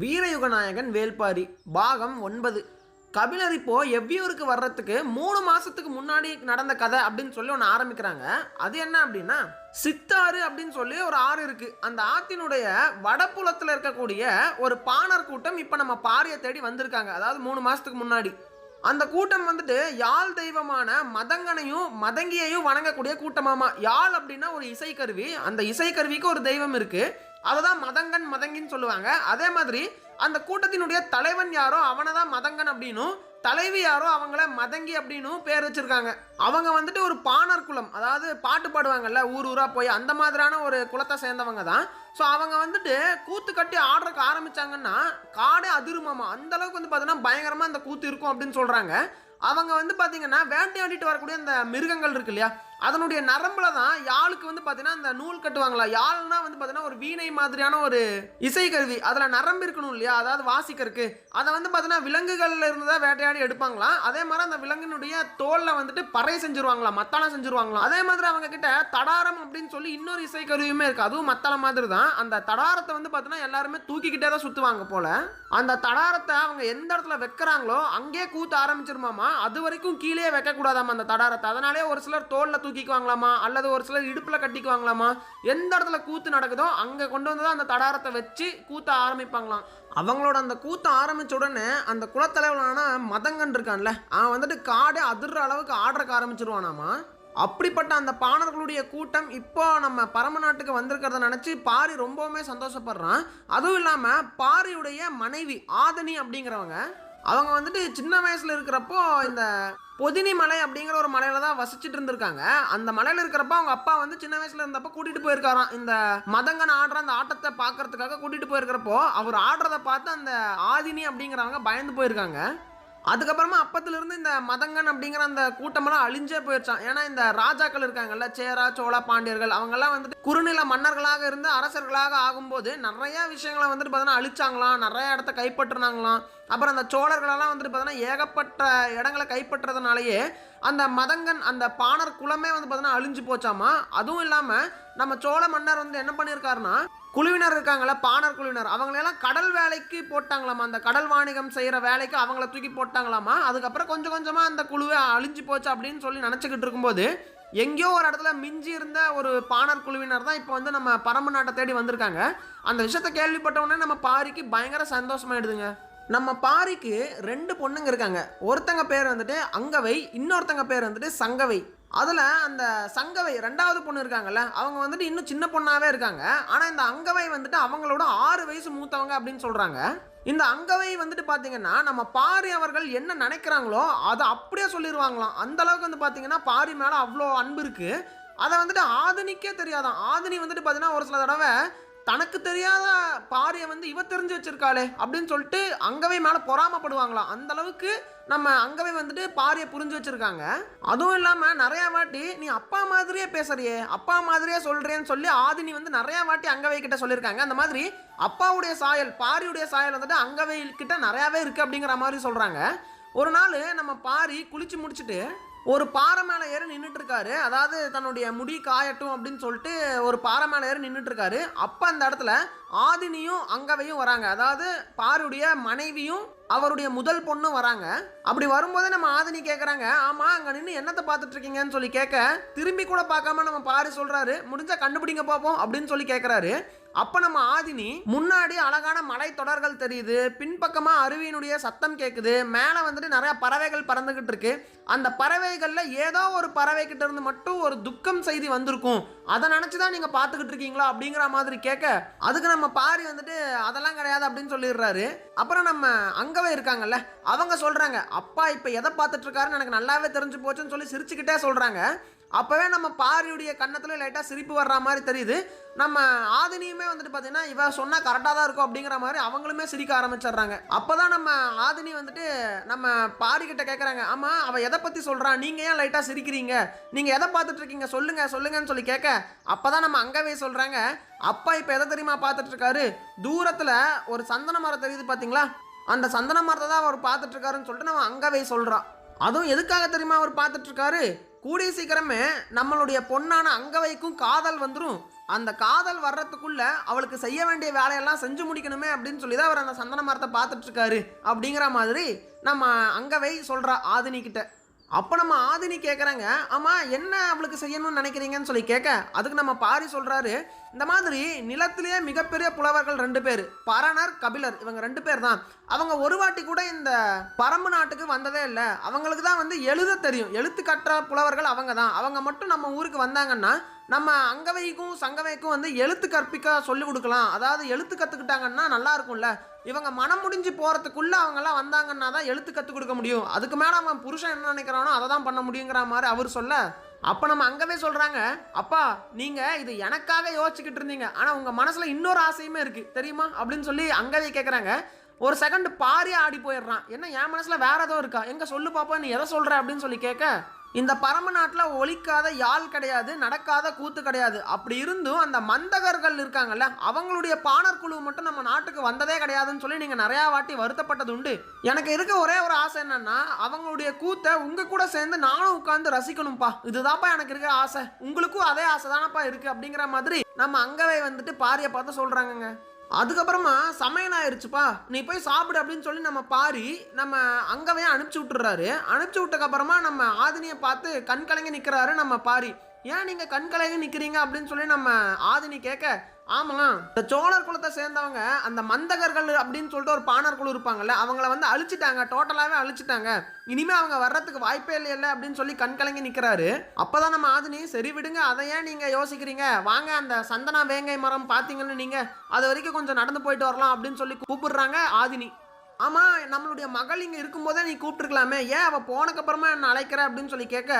வீரயுகநாயகன் வேல்பாரி பாகம் ஒன்பது. கபிலர் இப்போ எவ்வியூருக்கு வர்றதுக்கு மூணு மாசத்துக்கு முன்னாடி நடந்த கதை அப்படின்னு சொல்லி ஒன்று ஆரம்பிக்கிறாங்க. அது என்ன அப்படின்னா சித்தாறு அப்படின்னு சொல்லி ஒரு ஆறு இருக்கு. அந்த ஆத்தினுடைய வடபுலத்தில் இருக்கக்கூடிய ஒரு பாணர் கூட்டம் இப்போ நம்ம பாரியை தேடி வந்திருக்காங்க. அதாவது மூணு மாசத்துக்கு முன்னாடி. அந்த கூட்டம் வந்துட்டு யாழ் தெய்வமான மதங்கனையும் மதங்கியையும் வணங்கக்கூடிய கூட்டமாமா. யாழ் அப்படின்னா ஒரு இசைக்கருவி. அந்த இசைக்கருவிக்கு ஒரு தெய்வம் இருக்கு. அதை தான் மதங்கன் மதங்கின்னு சொல்லுவாங்க. அதே மாதிரி அந்த கூட்டத்தினுடைய தலைவன் யாரோ அவனை தான் மதங்கன் அப்படின்னும் தலைவி யாரோ அவங்கள மதங்கி அப்படின்னும் பேர் வச்சிருக்காங்க. அவங்க வந்துட்டு ஒரு பாணர் குலம் அதாவது பாட்டு பாடுவாங்கல்ல ஊர் ஊராக போய் அந்த மாதிரியான ஒரு குலத்தை சேர்ந்தவங்க தான் ஸோ அவங்க வந்துட்டு கூத்து கட்டி ஆடுறதுக்கு ஆரம்பிச்சாங்கன்னா காடே அதிருமாமா. அந்த அளவுக்கு வந்து பார்த்தீங்கன்னா பயங்கரமாக அந்த கூத்து இருக்கும் அப்படின்னு சொல்கிறாங்க அவங்க வந்து பார்த்தீங்கன்னா வேட்டையாடிட்டு வரக்கூடிய அந்த மிருகங்கள் இருக்கு இல்லையா அதனுடைய நரம்புல தான் யாழுக்கு வந்து பார்த்தீங்கன்னா அந்த நூல் கட்டுவாங்களா? யாழ்னா வந்து பார்த்தீங்கன்னா ஒரு வீணை மாதிரியான ஒரு இசைக்கருவி. அதில் நரம்பு இருக்கணும் இல்லையா? அதாவது வாசிக்கிறதுக்கு அதை வந்து பார்த்தீங்கன்னா விலங்குகளில் இருந்து தான் வேட்டையாடி எடுப்பாங்களாம் அதே மாதிரி அந்த விலங்கினுடைய தோலில் வந்துட்டு பறை செஞ்சுருவாங்களாம் மத்தாளம் செஞ்சுருவாங்களாம் அதே மாதிரி அவங்க கிட்ட தடாரம் அப்படின்னு சொல்லி இன்னொரு இசைக்கருவியுமே இருக்குது அதுவும் மத்தளம் மாதிரி தான். அந்த தடாரத்தை வந்து பார்த்தீங்கன்னா எல்லாருமே தூக்கிக்கிட்டே தான் சுற்றுவாங்க போல. அந்த தடாரத்தை அவங்க எந்த இடத்துல வைக்கிறாங்களோ அங்கேயே கூத்த ஆரம்பிச்சிருமாமா? அது வரைக்கும் கீழே வைக்கக்கூடாதாமா அந்த தடாரத்தை? அதனாலே ஒரு சிலர் தோலில் தூக்கிக்குவாங்களாமா? அல்லது ஒரு சிலர் இடுப்பில் கட்டிக்குவாங்களாமா? எந்த இடத்துல கூத்து நடக்குதோ அங்கே கொண்டு வந்து தான் அந்த தடாரத்தை வச்சு கூத்த ஆரம்பிப்பாங்களாம். அவங்களோட அந்த கூத்த ஆரம்பிச்ச உடனே அந்த குலத்தலைவனான மதங்கன் இருக்கான்ல அவன் வந்துட்டு காடே அதிர்ற அளவுக்கு ஆடுறக்க ஆரம்பிச்சிருவானாமா? அப்படிப்பட்ட அந்த பாணர்களுடைய கூட்டம் இப்போ நம்ம பரம நாட்டுக்கு வந்திருக்கிறத நினச்சி பாரி ரொம்பவுமே சந்தோஷப்படுறான். அதுவும் இல்லாமல் பாரியுடைய மனைவி ஆதனி அப்படிங்கிறவங்க அவங்க வந்துட்டு சின்ன வயசில் இருக்கிறப்போ இந்த பொதினி மலை அப்படிங்கிற ஒரு மலையில் வசிச்சுட்டு இருந்திருக்காங்க. அந்த மலையில இருக்கிறப்ப அவங்க அப்பா வந்து சின்ன வயசுல இருந்தப்ப கூட்டிட்டு போயிருக்காராம். இந்த மதங்கன் ஆடுற அந்த ஆட்டத்தை பார்க்கறதுக்காக கூட்டிட்டு போயிருக்கிறப்போ அவர் ஆடுறத பார்த்து அந்த ஆதினி அப்படிங்கிறவங்க பயந்து போயிருக்காங்க. அதுக்கப்புறமா அப்பத்திலிருந்து இந்த மதங்கன் அப்படிங்கிற அந்த கூட்டமெல்லாம் அழிஞ்சே போயிடுச்சான் ஏன்னா இந்த ராஜாக்கள் இருக்காங்கல்ல சேரா சோழா பாண்டியர்கள் அவங்கெல்லாம் வந்துட்டு குறுநில மன்னர்களாக இருந்து அரசர்களாக ஆகும்போது நிறைய விஷயங்களை வந்துட்டு பார்த்தீங்கன்னா அழிச்சாங்களாம். நிறைய இடத்த கைப்பற்றினாங்களாம். அப்புறம் அந்த சோழர்களெல்லாம் வந்துட்டு பார்த்தீங்கன்னா ஏகப்பட்ட இடங்களை கைப்பற்றதுனாலேயே அந்த மதங்கன் அந்த பாணர் குலமே வந்து பார்த்தீங்கன்னா அழிஞ்சு போச்சாமா? அதுவும் இல்லாமல் நம்ம சோழ மன்னர் வந்து என்ன பண்ணியிருக்காருன்னா குழுவினர் இருக்காங்கள பாணர் குழுவினர் அவங்களெல்லாம் கடல் வேலைக்கு போட்டாங்களாமா? அந்த கடல் வாணிகம் செய்கிற வேலைக்கு அவங்கள தூக்கி போட்டாங்களாமா? அதுக்கப்புறம் கொஞ்சம் கொஞ்சமாக அந்த குழுவை அழிஞ்சு போச்சு அப்படின்னு சொல்லி நினச்சிக்கிட்டு இருக்கும்போது எங்கேயோ ஒரு இடத்துல மிஞ்சி இருந்த ஒரு பாணர் குழுவினர் தான் இப்போ வந்து நம்ம பரம நாட்டை தேடி வந்திருக்காங்க. அந்த விஷயத்தை கேள்விப்பட்ட உடனே நம்ம பாரிக்கு பயங்கர சந்தோஷமாயிடுதுங்க. நம்ம பாரிக்கு ரெண்டு பொண்ணுங்க இருக்காங்க. ஒருத்தங்க பேர் வந்துட்டு அங்கவை இன்னொருத்தங்க பேர் வந்துட்டு சங்கவை. அதில் அந்த சங்கவை ரெண்டாவது பொண்ணு இருக்காங்கல்ல அவங்க வந்துட்டு இன்னும் சின்ன பொண்ணாகவே இருக்காங்க. ஆனால் இந்த அங்கவை வந்துட்டு அவங்களோட ஆறு வயசு மூத்தவங்க அப்படின்னு சொல்கிறாங்க இந்த அங்கவை வந்துட்டு பார்த்தீங்கன்னா நம்ம பாரி அவர்கள் என்ன நினைக்கிறாங்களோ அதை அப்படியே சொல்லிடுவாங்களாம் அந்த அளவுக்கு வந்து பார்த்தீங்கன்னா பாரி மேலே அவ்வளோ அன்பு இருக்குது அதை வந்துட்டு ஆதினிக்கே தெரியாதான். ஆதினி வந்துட்டு பார்த்தீங்கன்னா ஒரு சில தடவை தனக்கு தெரியாத பாரியை வந்து இவ தெரிஞ்சு வச்சிருக்காளே அப்படின்னு சொல்லிட்டு அங்கவே மேலே பொறாமப்படுவாங்களாம் அந்த அளவுக்கு நம்ம அங்கவே வந்துட்டு பாரியை புரிஞ்சு வச்சிருக்காங்க. அதுவும் இல்லாமல் நிறையா வாட்டி நீ அப்பா மாதிரியே பேசுறியே அப்பா மாதிரியே சொல்கிறேன்னு சொல்லி ஆதினி வந்து நிறையா வாட்டி அங்கவை கிட்ட சொல்லியிருக்காங்க. அந்த மாதிரி அப்பாவுடைய சாயல் பாரியுடைய சாயல் வந்துட்டு அங்கவை கிட்ட நிறையாவே இருக்குது அப்படிங்கிற மாதிரி சொல்கிறாங்க ஒரு நாள் நம்ம பாரி குளிச்சு முடிச்சுட்டு ஒரு பாறை மேலே ஏறி நின்றுட்டு இருக்காரு அதாவது தன்னுடைய முடி காயட்டும் அப்படின்னு சொல்லிட்டு ஒரு பாறை மேலே ஏறி நின்றுட்டு இருக்காரு அப்போ அந்த இடத்துல ஆதினியும் அங்கவையும் வராங்க. அதாவது பாருடைய மனைவியும் அவருடைய முதல் பொண்ணும் வராங்க. அப்படி வரும்போதே நம்ம ஆதினி கேட்குறாங்க ஆமாம் அங்கே நின்று என்னத்தை பார்த்துட்டு இருக்கீங்கன்னு சொல்லி கேட்க திரும்பி கூட பார்க்காம நம்ம பாரு சொல்கிறாரு முடிஞ்சால் கண்டுபிடிங்க பார்ப்போம் அப்படின்னு சொல்லி கேட்குறாரு அப்போ நம்ம ஆதினி முன்னாடி அழகான மலை தொடர்கள் தெரியுது பின்பக்கமாக அருவியினுடைய சத்தம் கேட்குது மேலே வந்துட்டு நிறைய பறவைகள் பறந்துக்கிட்டு இருக்கு. அந்த பறவைகளில் ஏதோ ஒரு பறவை கிட்ட இருந்து மட்டும் ஒரு துக்கம் செய்தி வந்திருக்கும். அதை நினச்சி தான் நீங்கள் பார்த்துக்கிட்டு இருக்கீங்களா அப்படிங்கிற மாதிரி கேட்க அதுக்கு நம்ம பாரி வந்துட்டு அதெல்லாம் கிடையாது அப்படின்னு சொல்லிடுறாரு. அப்புறம் நம்ம அங்கவே இருக்காங்கல்ல அவங்க சொல்கிறாங்க அப்பா இப்போ எதை பார்த்துட்டு இருக்காருன்னு எனக்கு நல்லாவே தெரிஞ்சு போச்சுன்னு சொல்லி சிரிச்சுக்கிட்டே சொல்கிறாங்க அப்போவே நம்ம பாரியுடைய கன்னத்தில் லைட்டாக சிரிப்பு வர்ற மாதிரி தெரியுது. நம்ம ஆதினியுமே வந்துட்டு பார்த்தீங்கன்னா இவ சொன்னால் கரெக்டாக தான் இருக்கும் அப்படிங்கிற மாதிரி அவங்களுமே சிரிக்க ஆரம்பிச்சிடுறாங்க. அப்போ தான் நம்ம ஆதினி வந்துட்டு நம்ம பாரிக்கிட்ட கேட்குறாங்க ஆமாம் அவள் எதை பற்றி சொல்கிறான் நீங்கள் ஏன் லைட்டாக சிரிக்கிறீங்க? நீங்கள் எதை பார்த்துட்ருக்கீங்க சொல்லுங்கள் சொல்லுங்கன்னு சொல்லி கேட்க அப்போ தான் நம்ம அங்கவே சொல்கிறாங்க அப்பா இப்போ எதை தெரியுமா பார்த்துட்ருக்காரு தூரத்தில் ஒரு சந்தன மரம் தெரியுது பார்த்தீங்களா அந்த சந்தன மரத்தை தான் அவர் பார்த்துட்ருக்காருன்னு சொல்லிட்டு நம்ம அங்கவே சொல்கிறான் அதுவும் எதுக்காக தெரியுமா அவர் பார்த்துட்ருக்காரு? கூடிய சீக்கிரமே நம்மளுடைய பொண்ணான அங்கவைக்கும் காதல் வந்துடும் அந்த காதல் வர்றதுக்குள்ள அவளுக்கு செய்ய வேண்டிய வேலையெல்லாம் செஞ்சு முடிக்கணுமே அப்படின்னு சொல்லி தான் அவர் அந்த சந்தன மரத்தை பார்த்துட்ருக்காரு. அப்படிங்கிற மாதிரி நம்ம அங்கவை சொல்கிறா ஆதினிக்கிட்ட அப்போ நம்ம ஆதினி கேட்குறாங்க ஆமாம் என்ன அவளுக்கு செய்யணும்னு நினைக்கிறீங்கன்னு சொல்லி கேட்க அதுக்கு நம்ம பாரி சொல்கிறாரு இந்த மாதிரி நிலத்திலேயே மிகப்பெரிய புலவர்கள் ரெண்டு பேர் பரணர் கபிலர் இவங்க ரெண்டு பேர் தான். அவங்க ஒரு வாட்டி கூட இந்த பரம்பு நாட்டுக்கு வந்ததே இல்லை. அவங்களுக்கு தான் வந்து எழுத தெரியும். எழுத்து கற்ற புலவர்கள் அவங்க தான். அவங்க மட்டும் நம்ம ஊருக்கு வந்தாங்கன்னா நம்ம அங்கவைக்கும் சங்கவைக்கும் வந்து எழுத்து கற்பிக்க சொல்லிக் கொடுக்கலாம். அதாவது எழுத்து கற்றுக்கிட்டாங்கன்னா நல்லா இருக்கும்ல. இவங்க மனம் முடிஞ்சு போகிறதுக்குள்ளே அவங்கெல்லாம் வந்தாங்கன்னா தான் எழுத்து கற்றுக் கொடுக்க முடியும். அதுக்கு மேலே அவன் புருஷன் என்ன நினைக்கிறானோ அதை தான் பண்ண முடியுங்கிற மாதிரி அவர் சொல்ல. அப்போ நம்ம அங்கவே சொல்கிறாங்க அப்பா நீங்கள் இது எனக்காக யோசிச்சுக்கிட்டு இருந்தீங்க. ஆனால் உங்கள் மனசில் இன்னொரு ஆசையுமே இருக்குது தெரியுமா? அப்படின்னு சொல்லி அங்கவே கேட்குறாங்க ஒரு செகண்ட் பாரியாக ஆடி போயிடுறான். என்ன என் மனசில் வேறு ஏதோ இருக்கா? எங்கே சொல்லு பாப்பா நீ எதை சொல்கிற அப்படின்னு சொல்லி கேட்க இந்த பரம நாட்டில் ஒழிக்காத யாழ் கிடையாது நடக்காத கூத்து கிடையாது. அப்படி இருந்தும் அந்த மந்தகர்கள் இருக்காங்கல்ல அவங்களுடைய பாணர் குழு மட்டும் நம்ம நாட்டுக்கு வந்ததே கிடையாதுன்னு சொல்லி நீங்கள் நிறையா வாட்டி வருத்தப்பட்டது உண்டு. எனக்கு இருக்க ஒரே ஒரு ஆசை என்னன்னா அவங்களுடைய கூத்தை உங்கள் கூட சேர்ந்து நானும் உட்காந்து ரசிக்கணும்ப்பா இதுதான்ப்பா எனக்கு இருக்கிற ஆசை. உங்களுக்கும் அதே ஆசை தானப்பா இருக்குது அப்படிங்கிற மாதிரி நம்ம அங்கவே வந்துட்டு பாரியை பார்த்து சொல்கிறாங்கங்க அதுக்கப்புறமா சமையல் ஆயிடுச்சுப்பா நீ போய் சாப்பிடு அப்படின்னு சொல்லி நம்ம பாரி நம்ம அங்கவே அனுப்பிச்சி விட்டுறாரு. அனுப்பிச்சி விட்டக்கப்புறமா நம்ம ஆதினியை பார்த்து கண்கலங்கி நிற்கிறாரு நம்ம பாரி. ஏன் நீங்கள் கண் கலங்கி நிற்கிறீங்க அப்படின்னு சொல்லி நம்ம ஆதினி கேட்க ஆமாம். இந்த சோழர் குலத்தை சேர்ந்தவங்க அந்த மந்தகர்கள் அப்படின்னு சொல்லிட்டு ஒரு பாணர் குழு இருப்பாங்கல்ல அவங்கள வந்து அழிச்சிட்டாங்க டோட்டலாகவே அழிச்சிட்டாங்க. இனிமேல் அவங்க வர்றதுக்கு வாய்ப்பே இல்லை அப்படின்னு சொல்லி கண் கலங்கி நிற்கிறாரு அப்போதான் நம்ம ஆதினி சரி விடுங்க அதை ஏன் நீங்கள் யோசிக்கிறீங்க? வாங்க அந்த சந்தனா வேங்கை மரம் பார்த்தீங்கன்னு நீங்கள் அது வரைக்கும் கொஞ்சம் நடந்து போயிட்டு வரலாம் அப்படின்னு சொல்லி கூப்பிடுறாங்க ஆதினி. ஆமாம் நம்மளுடைய மகள் இங்கே இருக்கும்போதே நீ கூப்பிட்டுருக்கலாமே ஏன் அவள் போனக்கப்புறமா என்ன அழைக்கிற? அப்படின்னு சொல்லி கேட்க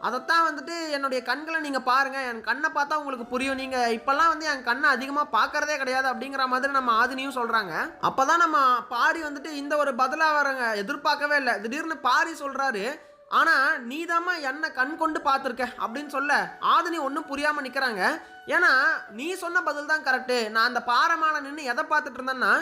அதைத்தான் வந்துட்டு என்னுடைய கண்களை நீங்கள் பாருங்கள் என் கண்ணை பார்த்தா உங்களுக்கு புரியும். நீங்கள் இப்போல்லாம் வந்து என் கண்ணை அதிகமாக பார்க்கறதே கிடையாது அப்படிங்கிற மாதிரி நம்ம ஆதினியும் சொல்கிறாங்க அப்போ தான் நம்ம பாரி வந்துட்டு இந்த ஒரு பதிலாக வரங்க எதிர்பார்க்கவே இல்லை. திடீர்னு பாரி சொல்கிறாரு ஆனால் நீதாம்மா என்னை கண் கொண்டு பார்த்துருக்க அப்படின்னு சொல்ல ஆதினி ஒன்றும் புரியாமல் நிற்கிறாங்க ஏன்னா நீ சொன்ன பதில் தான் கரெக்டு நான் அந்த பாறை மாலை நின்று எதை பார்த்துட்டு இருந்தேன்னா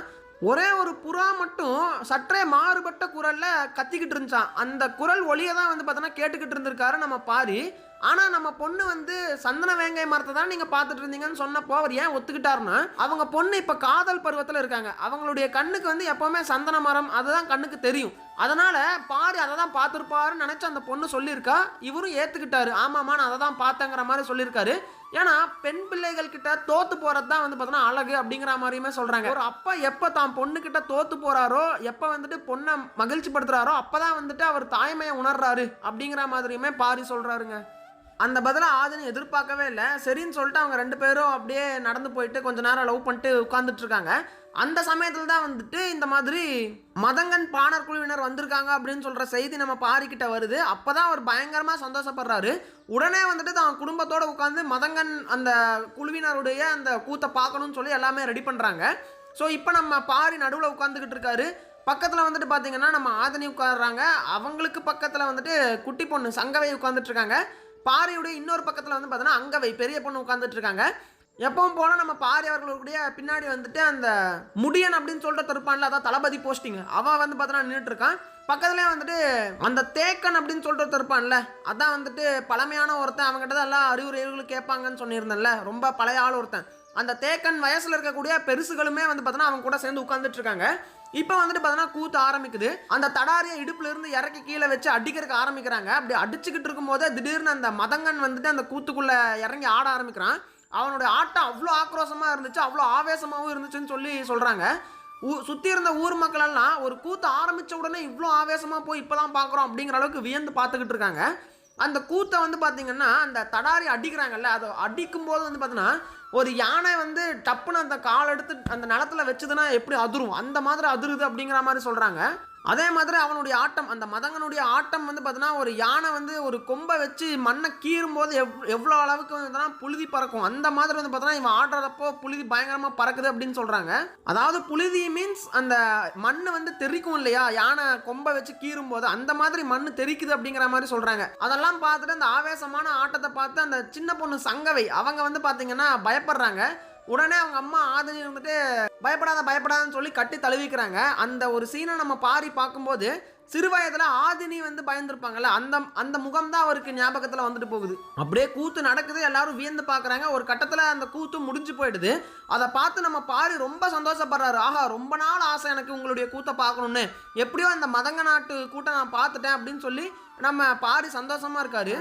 ஒரே ஒரு புறா மட்டும் சற்றே மாறுபட்ட குரலில் கத்திக்கிட்டு இருந்துச்சான் அந்த குரல் ஒளியை தான் வந்து பார்த்தோன்னா கேட்டுக்கிட்டு இருந்திருக்காரு நம்ம பாரி. ஆனால் நம்ம பொண்ணு வந்து சந்தன வேங்கை மரத்தை தான் நீங்கள் பார்த்துட்டு இருந்தீங்கன்னு சொன்னப்போ அவர் ஏன் ஒத்துக்கிட்டாருன்னா அவங்க பொண்ணு இப்போ காதல் பருவத்தில் இருக்காங்க. அவங்களுடைய கண்ணுக்கு வந்து எப்போவுமே சந்தன மரம் அதுதான் கண்ணுக்கு தெரியும். அதனால் பாரி அதை தான் பார்த்துருப்பாருன்னு நினச்சி அந்த பொண்ணு சொல்லியிருக்கா. இவரும் ஏற்றுக்கிட்டாரு ஆமாம்மா நான் அதை தான் பார்த்தேங்கிற மாதிரி சொல்லியிருக்காரு. ஏன்னா பெண் பிள்ளைகள் கிட்ட தோத்து போறது தான் வந்து பார்த்தோன்னா அழகு அப்படிங்கிற மாதிரியுமே சொல்றாங்க. ஒரு அப்பா எப்போ தான் பொண்ணு கிட்ட தோத்து போறாரோ எப்போ வந்துட்டு பொண்ணை மகிழ்ச்சி படுத்துறாரோ அப்பதான் வந்துட்டு அவர் தாய்மையை உணர்றாரு அப்படிங்கிற மாதிரியுமே பாரி சொல்றாருங்க. அந்த பதிலாக ஆதினி எதிர்பார்க்கவே இல்லை. சரின்னு சொல்லிட்டு அவங்க ரெண்டு பேரும் அப்படியே நடந்து போயிட்டு கொஞ்ச நேரம் லவ் பண்ணிட்டு உட்காந்துட்டு இருக்காங்க. அந்த சமயத்தில் தான் வந்துட்டு இந்த மாதிரி மதங்கன் பாணர் குழுவினர் வந்திருக்காங்க அப்படின்னு சொல்கிற செய்தி நம்ம பாரிக்கிட்ட வருது. அப்போ தான் அவர் பயங்கரமாக சந்தோஷப்படுறாரு. உடனே வந்துட்டு தான் குடும்பத்தோடு உட்காந்து மதங்கன் அந்த குழுவினருடைய அந்த கூத்தை பார்க்கணும்னு சொல்லி எல்லாமே ரெடி பண்ணுறாங்க ஸோ இப்போ நம்ம பாரி நடுவில் உட்காந்துக்கிட்டு இருக்காரு. பக்கத்தில் வந்துட்டு பார்த்தீங்கன்னா நம்ம ஆதனி உட்காடுறாங்க அவங்களுக்கு பக்கத்தில் வந்துட்டு குட்டி பொண்ணு சங்கவை உட்காந்துட்டு இருக்காங்க. பாரியுடைய இன்னொரு பக்கத்தில் வந்து பார்த்தோன்னா அங்கவை பெரிய பொண்ணு உட்காந்துட்டு இருக்காங்க. எப்பவும் போல நம்ம பாரி அவர்களுடைய பின்னாடி வந்துட்டு அந்த முடியன் அப்படின்னு சொல்லிட்டு திருப்பான்ல அதான் தளபதி போஸ்டிங் அவன் வந்து பார்த்தோன்னா நின்றுட்டு இருக்கான். பக்கத்துலேயே வந்துட்டு அந்த தேக்கன் அப்படின்னு சொல்லிட்டு திருப்பான்ல அதான் வந்துட்டு பழமையான ஒருத்தன். அவங்ககிட்ட தான் எல்லாம் அறிவுரைகளும் கேட்பாங்கன்னு சொல்லியிருந்தேன்ல ரொம்ப பழைய ஆள் ஒருத்தன். அந்த தேக்கன் வயசில் இருக்கக்கூடிய பெருசுகளுமே வந்து பார்த்தோன்னா அவங்க கூட சேர்ந்து உட்காந்துட்டு இருக்காங்க. இப்போ வந்துட்டு பார்த்தோன்னா கூத்து ஆரம்பிக்குது. அந்த தடாரியை இடுப்புல இருந்து இறக்கி கீழே வச்சு அடிக்கிறதுக்கு ஆரம்பிக்கிறாங்க. அப்படி அடிச்சுக்கிட்டு இருக்கும்போது திடீர்னு அந்த மதங்கன் வந்துட்டு அந்த கூத்துக்குள்ள இறங்கி ஆட ஆரம்பிக்கிறான். அவனுடைய ஆட்டம் அவ்வளோ ஆக்ரோஷமாக இருந்துச்சு அவ்வளோ ஆவேசமாகவும் இருந்துச்சுன்னு சொல்லி சொல்கிறாங்க ஊ சுற்றி இருந்த ஊர் மக்கள் எல்லாம் ஒரு கூத்து ஆரம்பித்த உடனே இவ்வளோ ஆவேசமாக போய் இப்போ தான் பார்க்குறோம் அப்படிங்கிற அளவுக்கு வியந்து பார்த்துக்கிட்டு இருக்காங்க. அந்த கூத்தை வந்து பார்த்திங்கன்னா அந்த தடாரி அடிக்கிறாங்கல்ல அதை அடிக்கும் போது வந்து பார்த்தீங்கன்னா ஒரு யானை வந்து டப்புன்னு அந்த கால் எடுத்து அந்த நிலத்துல வச்சதுன்னா எப்படி அதிரும்? அந்த மாதிரி அதிருது அப்படிங்கிற மாதிரி சொல்கிறாங்க அதே மாதிரி அவனுடைய ஆட்டம் அந்த மதங்கனுடைய ஆட்டம் வந்து பார்த்தீங்கன்னா ஒரு யானை வந்து ஒரு கொம்பை வச்சு மண்ணை கீறும் போது எவ் எவ்வளோ அளவுக்கு வந்து புழுதி பறக்கும். அந்த மாதிரி வந்து பார்த்தோன்னா இவன் ஆடுறதப்போ புழுதி பயங்கரமாக பறக்குது அப்படின்னு சொல்கிறாங்க அதாவது புழுதி மீன்ஸ் அந்த மண் வந்து தெறிக்கும் இல்லையா? யானை கொம்பை வச்சு கீறும் போது அந்த மாதிரி மண் தெறிக்குது அப்படிங்கிற மாதிரி சொல்கிறாங்க அதெல்லாம் பார்த்துட்டு அந்த ஆவேசமான ஆட்டத்தை பார்த்து அந்த சின்ன பொண்ணு சங்கவை அவங்க வந்து பார்த்தீங்கன்னா பயப்படுறாங்க. உடனே அவங்க அம்மா ஆதினி வந்துட்டு பயப்படாத பயப்படாதன்னு சொல்லி கட்டி தழுவிக்கிறாங்க. அந்த ஒரு சீனை நம்ம பாரி பார்க்கும்போது சிறு ஆதினி வந்து பயந்துருப்பாங்கல்ல அந்த அந்த முகம் தான் அவருக்கு ஞாபகத்தில் வந்துட்டு போகுது. அப்படியே கூத்து நடக்குது எல்லாரும் வியந்து பார்க்குறாங்க. ஒரு கட்டத்தில் அந்த கூத்து முடிஞ்சு போயிடுது. அதை பார்த்து நம்ம பாரி ரொம்ப சந்தோஷப்படுறாரு. ஆஹா ரொம்ப நாள் ஆசை எனக்கு உங்களுடைய கூத்தை பார்க்கணுன்னு எப்படியோ அந்த மதங்க நாட்டு கூட்டை நான் பார்த்துட்டேன் அப்படின்னு சொல்லி நம்ம பாரி சந்தோஷமாக இருக்காரு.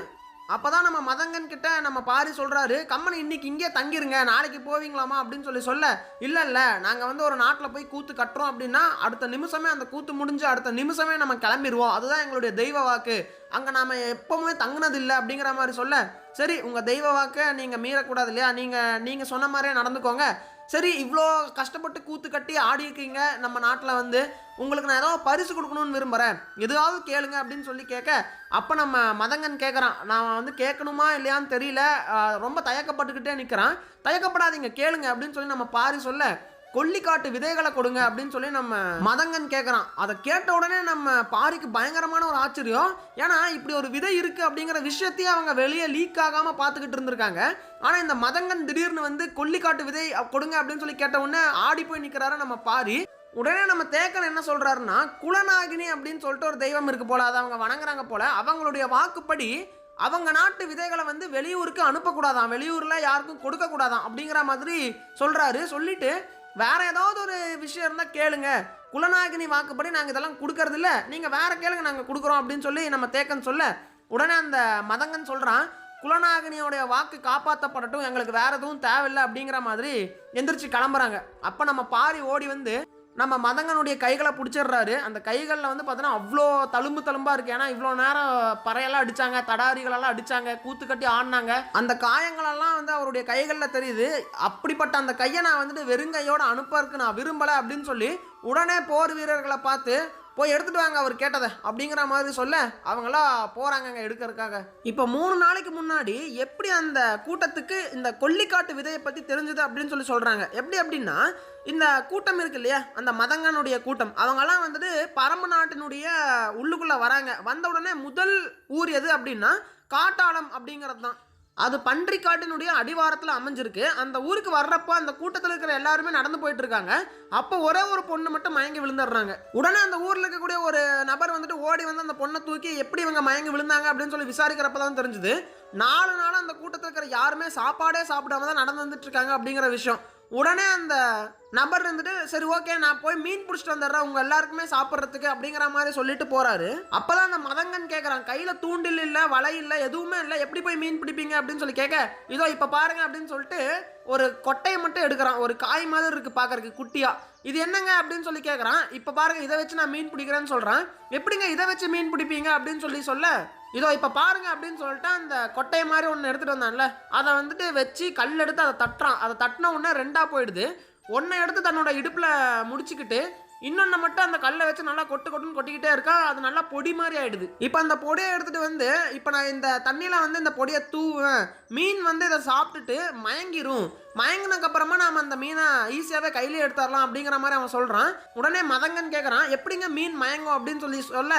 அப்போ தான் நம்ம மதங்கன் கிட்ட நம்ம பாரி சொல்கிறாரு கம்மன் இன்னைக்கு இங்கே தங்கிருங்க நாளைக்கு போவீங்களாமா? அப்படின்னு சொல்லி சொல்ல இல்லை இல்லை நாங்கள் வந்து ஒரு நாட்டில் போய் கூத்து கட்டுறோம் அப்படின்னா அடுத்த நிமிஷமே அந்த கூத்து முடிஞ்சு அடுத்த நிமிஷமே நம்ம கிளம்பிடுவோம் அதுதான் எங்களுடைய தெய்வ வாக்கு. அங்கே நாம் எப்போவுமே தங்கினதில்லை இல்லை அப்படிங்கிற மாதிரி சொல்ல சரி உங்கள் தெய்வ வாக்கை நீங்கள் மீறக்கூடாது இல்லையா? நீங்கள் நீங்கள் சொன்ன மாதிரியே நடந்துக்கோங்க. சரி இவ்வளோ கஷ்டப்பட்டு கூத்து கட்டி ஆடி இருக்கீங்க. நம்ம நாட்டில் வந்து உங்களுக்கு நான் ஏதோ பரிசு கொடுக்கணும்னு விரும்புகிறேன் எதுவாவது கேளுங்க அப்படின்னு சொல்லி கேட்க அப்போ நம்ம மதங்கன் கேட்குறான் நான் வந்து கேட்கணுமா இல்லையான்னு தெரியல. ரொம்ப தயக்கப்பட்டுக்கிட்டே நிற்கிறான் தயக்கப்படாதீங்க கேளுங்க அப்படின்னு சொல்லி நம்ம பாரி சொல்ல கொல்லிக்காட்டு விதைகளை கொடுங்க அப்படின்னு சொல்லி நம்ம மதங்கன் கேட்குறான் அதை கேட்ட உடனே நம்ம பாரிக்கு பயங்கரமான ஒரு ஆச்சரியம். ஏன்னா இப்படி ஒரு விதை இருக்குது அப்படிங்கிற விஷயத்தையே அவங்க வெளியே லீக் ஆகாமல் பார்த்துக்கிட்டு இருந்திருக்காங்க. ஆனால் இந்த மதங்கன் திடீர்னு வந்து கொல்லிக்காட்டு விதை கொடுங்க அப்படின்னு சொல்லி கேட்ட உடனே ஆடி போய் நிற்கிறாரு நம்ம பாரி. உடனே நம்ம தேக்கன் என்ன சொல்கிறாருன்னா குலநாகினி அப்படின்னு சொல்லிட்டு ஒரு தெய்வம் இருக்கு போல அதை அவங்க வணங்குறாங்க போல அவங்களுடைய வாக்குப்படி அவங்க நாட்டு விதைகளை வந்து வெளியூருக்கு அனுப்பக்கூடாதாம் வெளியூரில் யாருக்கும் கொடுக்கக்கூடாதான் அப்படிங்கிற மாதிரி சொல்கிறாரு சொல்லிட்டு வேற ஏதாவது ஒரு விஷயம் இருந்தால் கேளுங்க. குலநாயகினி வாக்குப்படி நாங்கள் இதெல்லாம் கொடுக்கறதில்ல. நீங்கள் வேற கேளுங்க நாங்கள் கொடுக்குறோம் அப்படின்னு சொல்லி நம்ம தேக்கன் சொல்ல உடனே அந்த மதங்கன் சொல்கிறான் குலநாகினியோடைய வாக்கு காப்பாற்றப்படட்டும் எங்களுக்கு வேறு எதுவும் தேவையில்லை அப்படிங்கிற மாதிரி எந்திரிச்சு கிளம்புறாங்க. அப்போ நம்ம பாரி ஓடி வந்து நம்ம மதங்கனுடைய கைகளை பிடிச்சிடுறாரு. அந்த கைகளில் வந்து பார்த்தோன்னா அவ்வளோ தழும்பு தழும்பாக இருக்கு. ஏன்னா இவ்வளோ நேரம் பறையெல்லாம் அடித்தாங்க தடாரிகளெல்லாம் அடித்தாங்க கூத்து கட்டி ஆடினாங்க. அந்த காயங்களெல்லாம் வந்து அவருடைய கைகளில் தெரியுது. அப்படிப்பட்ட அந்த கையை நான் வந்துட்டு வெறுங்கையோட அனுப்பறதுக்கு நான் விரும்பலை அப்படின்னு சொல்லி உடனே போர் வீரர்களை பார்த்து போய் எடுத்துட்டு வாங்க அவர் கேட்டதை. அப்படிங்கிற மாதிரி சொல்ல அவங்களாம் போகிறாங்கங்க எடுக்கிறதுக்காக. இப்போ மூணு நாளைக்கு முன்னாடி எப்படி அந்த கூட்டத்துக்கு இந்த கொல்லிக்காட்டு விதையை பற்றி தெரிஞ்சது அப்படின்னு சொல்லி சொல்கிறாங்க எப்படி அப்படின்னா இந்த கூட்டம் இருக்கு இல்லையா அந்த மதங்கனுடைய கூட்டம். அவங்கெல்லாம் வந்துட்டு பரம்பு நாட்டினுடைய உள்ளுக்குள்ளே வராங்க. வந்த உடனே முதல் ஊர் எது அப்படின்னா காட்டாளம் அப்படிங்கிறது தான் அது பன்றிக்காட்டினுடைய அடிவாரத்தில் அமைஞ்சிருக்கு. அந்த ஊருக்கு வர்றப்போ அந்த கூட்டத்தில் இருக்கிற எல்லாருமே நடந்து போயிட்டு இருக்காங்க அப்போ ஒரே ஒரு பொண்ணு மட்டும் மயங்கி விழுந்துடுறாங்க. உடனே அந்த ஊரில் இருக்கக்கூடிய ஒரு நபர் வந்துட்டு ஓடி வந்து அந்த பொண்ணை தூக்கி எப்படி இவங்க மயங்கி விழுந்தாங்க அப்படின்னு சொல்லி விசாரிக்கிறப்ப தான் தெரிஞ்சுது. நாலு நாள் அந்த கூட்டத்தில் இருக்கிற யாருமே சாப்பாடே சாப்பிடாம தான் நடந்து வந்துட்டு இருக்காங்க அப்படிங்கிற விஷயம். உடனே அந்த நபர் இருந்துட்டு சரி ஓகே நான் போய் மீன் பிடிச்சிட்டு வந்துடுறேன். உங்க எல்லாருக்குமே சாப்பிட்றதுக்கு அப்படிங்கிற மாதிரி சொல்லிட்டு போறாரு. அப்பதான் அந்த மதங்கன் கேட்கறான் கையில தூண்டில் இல்ல வலை இல்ல எதுவுமே இல்ல. எப்படி போய் மீன் பிடிப்பீங்க? அப்படின்னு சொல்லி கேட்க இதோ இப்ப பாருங்க அப்படின்னு சொல்லிட்டு ஒரு கொட்டையை மட்டும் எடுக்கிறான். ஒரு காய் மாதிரி இருக்கு பாக்குறதுக்கு குட்டியா. இது என்னங்க? அப்படின்னு சொல்லி கேட்கறான் இப்ப பாருங்க இதை வச்சு நான் மீன் பிடிக்கிறேன்னு சொல்றான். எப்படிங்க இதை வச்சு மீன் பிடிப்பீங்க? அப்படின்னு சொல்லி சொல்ல இதோ இப்போ பாருங்க அப்படின்னு சொல்லிட்டு அந்த கொட்டை மாதிரி ஒன்று எடுத்துகிட்டு வந்தான்ல. அதை வந்துட்டு வச்சு கல் எடுத்து அதை தட்டுறான். அதை தட்டின உடனே ரெண்டாக போயிடுது. ஒன்றை எடுத்து தன்னோட இடுப்பில் முடிச்சுக்கிட்டு இன்னொன்று மட்டும் அந்த கல்லை வச்சு நல்லா கொட்டு கொட்டுன்னு கொட்டிக்கிட்டே இருக்கா அது நல்லா பொடி மாதிரி ஆயிடுது. இப்போ அந்த பொடியை எடுத்துகிட்டு வந்து இப்போ நான் இந்த தண்ணியில் வந்து இந்த பொடியை தூவேன் மீன் வந்து இதை சாப்பிட்டுட்டு மயங்கிரும். மயங்கினதுக்கு அப்புறமா அந்த மீனை ஈஸியாகவே கையிலே எடுத்துடலாம் அப்படிங்கிற மாதிரி அவன் சொல்கிறான் உடனே மதங்கன்னு கேட்குறான் எப்படிங்க மீன் மயங்கும்? அப்படின்னு சொல்லி சொல்ல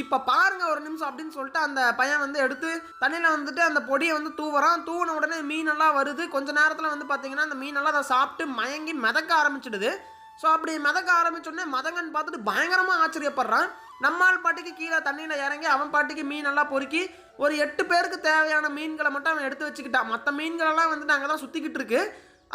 இப்போ பாருங்க ஒரு நிமிஷம் அப்படின்னு சொல்லிட்டு அந்த பையன் வந்து எடுத்து தண்ணியில் வந்துட்டு அந்த பொடியை வந்து தூவுறான். தூவின உடனே மீனெல்லாம் வருது. கொஞ்ச நேரத்தில் வந்து பார்த்தீங்கன்னா அந்த மீனெல்லாம் அதை சாப்பிட்டு மயங்கி மிதக்க ஆரம்பிச்சிடுது. ஸோ அப்படி மிதக்க ஆரம்பிச்சோடனே மதங்கன் பார்த்துட்டு பயங்கரமாக ஆச்சரியப்படுறான். நம்மால் பாட்டிக்கு கீழே தண்ணியில் இறங்கி அவன் பாட்டிக்கு மீனெல்லாம் பொறுக்கி ஒரு எட்டு பேருக்கு தேவையான மீன்களை மட்டும் அவன் எடுத்து வச்சுக்கிட்டான். மற்ற மீன்களெல்லாம் வந்துட்டு அங்கே தான் சுற்றிக்கிட்டு இருக்கு.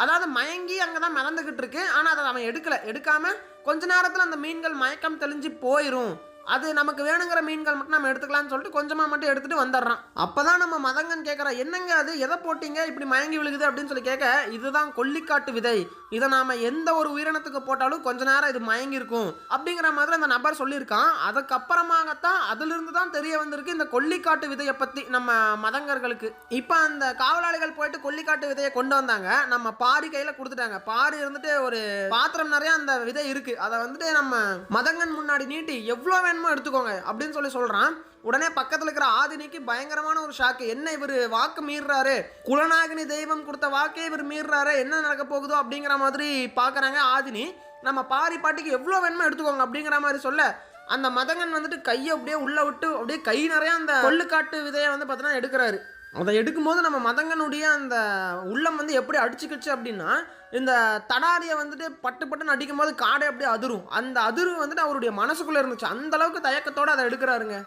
அதாவது மயங்கி அங்கே தான் மிதந்துக்கிட்டு இருக்கு. ஆனால் அதை அவன் எடுக்கலை. எடுக்காமல் கொஞ்ச நேரத்தில் அந்த மீன்கள் மயக்கம் தெளிஞ்சு போயிடும் அது நமக்கு வேணுங்கிற மீன்கள் மட்டும் நம்ம எடுத்துக்கலாம்னு சொல்லிட்டு கொஞ்சமாக மட்டும் எடுத்துகிட்டு வந்துடுறான். அப்பதான் நம்ம மதங்கன் கேட்குறா என்னங்க அது? எதை போட்டீங்க? இப்படி மயங்கி விழுகுது அப்படின்னு சொல்லி கேட்க இதுதான் கொல்லிக்காட்டு விதை. இதை நாம் எந்த ஒரு உயிரினத்துக்கு போட்டாலும் கொஞ்ச நேரம் இது மயங்கி இருக்கும் அப்படிங்கிற மாதிரி அந்த நபர் சொல்லியிருக்கான். அதுக்கப்புறமாகத்தான் அதிலிருந்து தான் தெரிய வந்திருக்கு இந்த கொல்லிக்காட்டு விதையை பற்றி நம்ம மதங்கர்களுக்கு. இப்போ அந்த காவலாளிகள் போயிட்டு கொல்லிக்காட்டு விதையை கொண்டு வந்தாங்க. நம்ம பாரி கையில் கொடுத்துட்டாங்க. பாரி இருந்துட்டு ஒரு பாத்திரம் நிறைய அந்த விதை இருக்குது அதை வந்துட்டு நம்ம மதங்கன் முன்னாடி நீட்டி எவ்வளோ வேணும் எடுத்துக்கோங்க அப்படின்னு சொல்லி சொல்றான். உடனே பக்கத்துல இருக்கிற ஆதினிக்கு பயங்கரமான ஒரு ஷாக்கு என்ன இவர் வாக்கு மீறுறாரு? குலநாகினி தெய்வம் கொடுத்த வாக்கே இவர் மீறுறாரு? என்ன நடக்க போகுதோ அப்படிங்கிற மாதிரி பார்க்குறாங்க ஆதினி. நம்ம பாரி பாட்டிக்கு எவ்வளோ வேணுமோ எடுத்துக்கோங்க அப்படிங்கிற மாதிரி சொல்ல அந்த மதங்கன் வந்துட்டு கையை அப்படியே உள்ள விட்டு அப்படியே கை நிறைய அந்த கொள்ளுக்காட்டு விதையை வந்து பார்த்தீங்கன்னா எடுக்கிறாரு. அதை எடுக்கும்போது நம்ம மதங்கனுடைய அந்த உள்ளம் வந்து எப்படி அடிச்சுக்கிச்சு அப்படின்னா இந்த தடாரியை வந்துட்டு பட்டு பட்டுன்னு அடிக்கும்போது காடை அப்படியே அதிரும். அந்த அதிர்வு வந்துட்டு அவருடைய மனசுக்குள்ளே இருந்துச்சு. அந்த அளவுக்கு தயக்கத்தோடு அதை எடுக்கிறாருங்க.